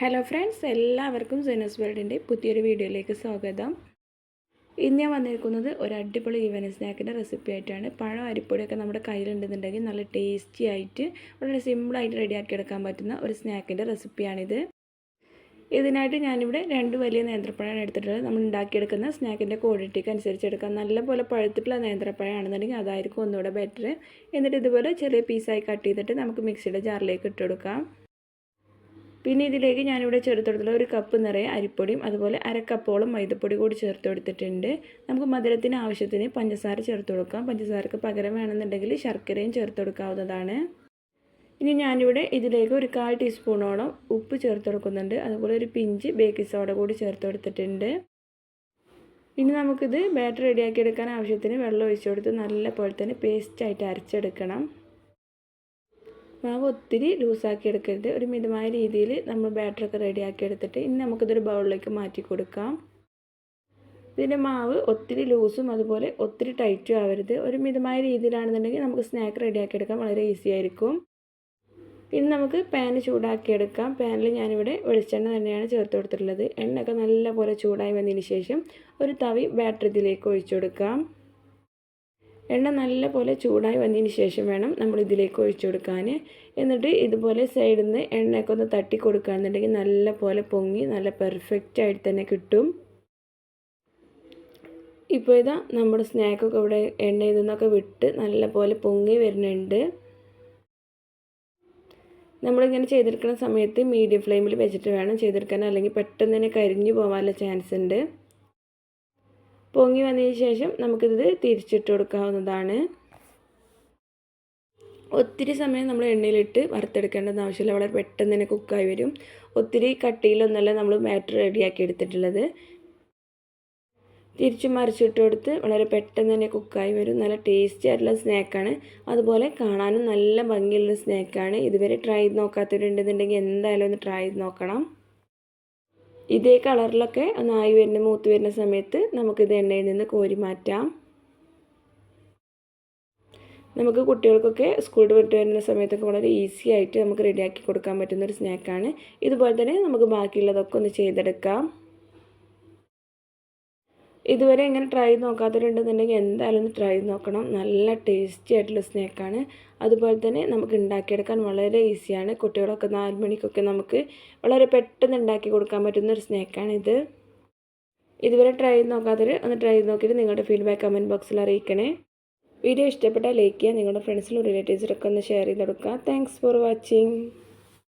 Hello friends എല്ലാവർക്കും സെനസ് വേൾഡിന്റെ പുതിയൊരു വീഡിയോയിലേക്ക് സ്വാഗതം. ഇന്ന് ഞാൻ വന്നിരിക്കുന്നത് ഒരു അടിപൊളി ഈവനിങ് സ്നാക്കിന്റെ റെസിപ്പി ആയിട്ടാണ്. പഴം അരിപ്പൊടിയൊക്കെ നമ്മുടെ കയ്യിലുണ്ടെന്നുണ്ടെങ്കിൽ നല്ല ടേസ്റ്റി ആയിട്ട് വളരെ സിമ്പിളായിട്ട് റെഡിയാക്കി എടുക്കാൻ പറ്റുന്ന ഒരു സ്നാക്കിന്റെ റെസിപ്പിയാണിത് ഇതിനായിട്ട് ഞാനിവിടെ രണ്ട് വലിയ നേന്ത്രപ്പഴമാണ് എടുത്തിട്ടുള്ളത്. നമ്മൾ ഉണ്ടാക്കിയെടുക്കുന്ന സ്നാക്കിന്റെ ക്വാളിറ്റിക്ക് അനുസരിച്ച് എടുക്കാം. നല്ലപോലെ പഴുത്തിട്ടുള്ള നേന്ത്രപ്പഴമാണെന്നുണ്ടെങ്കിൽ അതായിരിക്കും ഒന്നുകൂടെ ബെറ്റർ എന്നിട്ട് ഇതുപോലെ ചെറിയ പീസായി കട്ട് ചെയ്തിട്ട് നമുക്ക് മിക്സിയുടെ ജാറിലേക്ക് ഇട്ടെടുക്കാം പിന്നെ ഇതിലേക്ക് ഞാനിവിടെ ചേർത്ത് ഒരു കപ്പ് നിറയെ അരിപ്പൊടിയും അതുപോലെ അരക്കപ്പോളം മൈദപ്പൊടി കൂടി ചേർത്ത് കൊടുത്തിട്ടുണ്ട് നമുക്ക് മധുരത്തിന് ആവശ്യത്തിന് പഞ്ചസാര ചേർത്ത് കൊടുക്കാം പഞ്ചസാരക്ക് പകരം വേണമെന്നുണ്ടെങ്കിൽ ശർക്കരയും ചേർത്ത് കൊടുക്കാവുന്നതാണ് ഇനി ഞാനിവിടെ ഇതിലേക്ക് ഒരു കാൽ ടീസ്പൂണോളം ഉപ്പ് ചേർത്ത് കൊടുക്കുന്നുണ്ട് അതുപോലെ ഒരു പിഞ്ച് ബേക്കിംഗ് സോഡ കൂടി ചേർത്ത് കൊടുത്തിട്ടുണ്ട് ഇനി നമുക്കിത് ബാറ്റർ റെഡിയാക്കി എടുക്കാൻ ആവശ്യത്തിന് വെള്ളം ഒഴിച്ചു കൊടുത്ത് നല്ല പോലെ തന്നെ പേസ്റ്റായിട്ട് അരച്ചെടുക്കണം. മാവ് ഒത്തിരി ലൂസാക്കി എടുക്കരുത്. ഒരു മിതമായ രീതിയിൽ നമ്മൾ ബാറ്റർ ഒക്കെ റെഡിയാക്കി എടുത്തിട്ട് ഇനി നമുക്കിതൊരു ബൗളിലേക്ക് മാറ്റി കൊടുക്കാം. ഇതിന്റെ മാവ് ഒത്തിരി ലൂസും അതുപോലെ ഒത്തിരി ടൈറ്റും ആവരുത്. ഒരു മിതമായ രീതിയിലാണെന്നുണ്ടെങ്കിൽ നമുക്ക് സ്നാക്ക് റെഡിയാക്കി എടുക്കാൻ വളരെ ഈസി ആയിരിക്കും. ഇനി നമുക്ക് പാൻ ചൂടാക്കിയെടുക്കാം പാനിൽ ഞാനിവിടെ വെളിച്ചെണ്ണ തന്നെയാണ് ചേർത്ത് കൊടുത്തിട്ടുള്ളത്. എണ്ണയൊക്കെ നല്ലപോലെ ചൂടായി വന്നതിന് ശേഷം ഒരു തവി ബാറ്ററി ഇതിലേക്ക് ഒഴിച്ചു കൊടുക്കാം. എണ്ണ നല്ലപോലെ ചൂടായി വന്നതിന് ശേഷം വേണം നമ്മൾ ഇതിലേക്ക് ഒഴിച്ചു കൊടുക്കാൻ. എന്നിട്ട് ഇതുപോലെ സൈഡിൽ നിന്ന് എണ്ണയൊക്കെ ഒന്ന് തട്ടി കൊടുക്കുകയാണെന്നുണ്ടെങ്കിൽ നല്ലപോലെ പൊങ്ങി നല്ല പെർഫെക്റ്റ് ആയിട്ട് തന്നെ കിട്ടും. ഇപ്പോൾ ഇതാ നമ്മുടെ സ്നാക്കൊക്കെ ഇവിടെ എണ്ണയിൽ നിന്നൊക്കെ വിട്ട് നല്ലപോലെ പൊങ്ങി വരുന്നുണ്ട്. നമ്മളിങ്ങനെ ചെയ്തെടുക്കുന്ന സമയത്ത് മീഡിയം ഫ്ലെയിമിൽ വെച്ചിട്ട് വേണം ചെയ്തെടുക്കാൻ. അല്ലെങ്കിൽ പെട്ടെന്ന് തന്നെ കരിഞ്ഞു പോകാനുള്ള ചാൻസ് ഉണ്ട്. പൊങ്ങി വന്നതിന് ശേഷം നമുക്കിത് തിരിച്ചിട്ട് കൊടുക്കാവുന്നതാണ്. ഒത്തിരി സമയം നമ്മൾ എണ്ണയിലിട്ട് വറുത്തെടുക്കേണ്ടെന്ന് ആവശ്യമില്ല. വളരെ പെട്ടെന്ന് തന്നെ കുക്കായി വരും. ഒത്തിരി കട്ടിയിലൊന്നല്ല നമ്മൾ മാറ്റർ റെഡിയാക്കി എടുത്തിട്ടുള്ളത്. തിരിച്ചു മറിച്ചിട്ട് കൊടുത്ത് വളരെ പെട്ടെന്ന് തന്നെ കുക്കായി വരും. നല്ല ടേസ്റ്റി ആയിട്ടുള്ള സ്നാക്കാണ്. അതുപോലെ കാണാനും നല്ല ഭംഗിയുള്ള സ്നാക്കാണ്. ഇതുവരെ ട്രൈ ചെയ്ത് നോക്കാത്തവരുണ്ടെന്നുണ്ടെങ്കിൽ എന്തായാലും ഒന്ന് ട്രൈ ചെയ്ത് നോക്കണം. ഇതേ കളറിലൊക്കെ ആയി വരുന്ന മൂത്ത് വരുന്ന സമയത്ത് നമുക്കിത് എണ്ണയിൽ നിന്ന് കോരി മാറ്റാം. നമുക്ക് കുട്ടികൾക്കൊക്കെ സ്കൂൾ വിട്ട് വരുന്ന സമയത്തൊക്കെ വളരെ ഈസി ആയിട്ട് നമുക്ക് റെഡിയാക്കി കൊടുക്കാൻ പറ്റുന്ന ഒരു സ്നാക്കാണ് ഇതുപോലെ തന്നെ നമുക്ക് ബാക്കിയുള്ളതൊക്കെ ഒന്ന് ചെയ്തെടുക്കാം. ഇതുവരെ ഇങ്ങനെ ട്രൈ ചെയ്ത് നോക്കാത്തവരുണ്ടെന്നുണ്ടെങ്കിൽ എന്തായാലും ഒന്ന് ട്രൈ ചെയ്ത് നോക്കണം. നല്ല ടേസ്റ്റി ആയിട്ടുള്ള സ്നാക്കാണ് അതുപോലെ തന്നെ നമുക്ക് ഉണ്ടാക്കിയെടുക്കാൻ വളരെ ഈസിയാണ് കുട്ടികളൊക്കെ നാല് മണിക്കൊക്കെ നമുക്ക് വളരെ പെട്ടെന്ന് ഉണ്ടാക്കി കൊടുക്കാൻ പറ്റുന്ന ഒരു സ്നാക്കാണ് ഇത്. ഇതുവരെ ട്രൈ ചെയ്ത് നോക്കാത്തവർ ഒന്ന് ട്രൈ ചെയ്ത് നോക്കിയിട്ട് നിങ്ങളുടെ ഫീഡ്ബാക്ക് കമന്റ് ബോക്സിൽ അറിയിക്കണേ. വീഡിയോ ഇഷ്ടപ്പെട്ടാൽ ലൈക്ക് ചെയ്യുക. നിങ്ങളുടെ ഫ്രണ്ട്സിലും റിലേറ്റീവ്സിലൊക്കെ ഒന്ന് ഷെയർ ചെയ്ത് കൊടുക്കുക. Thanks for watching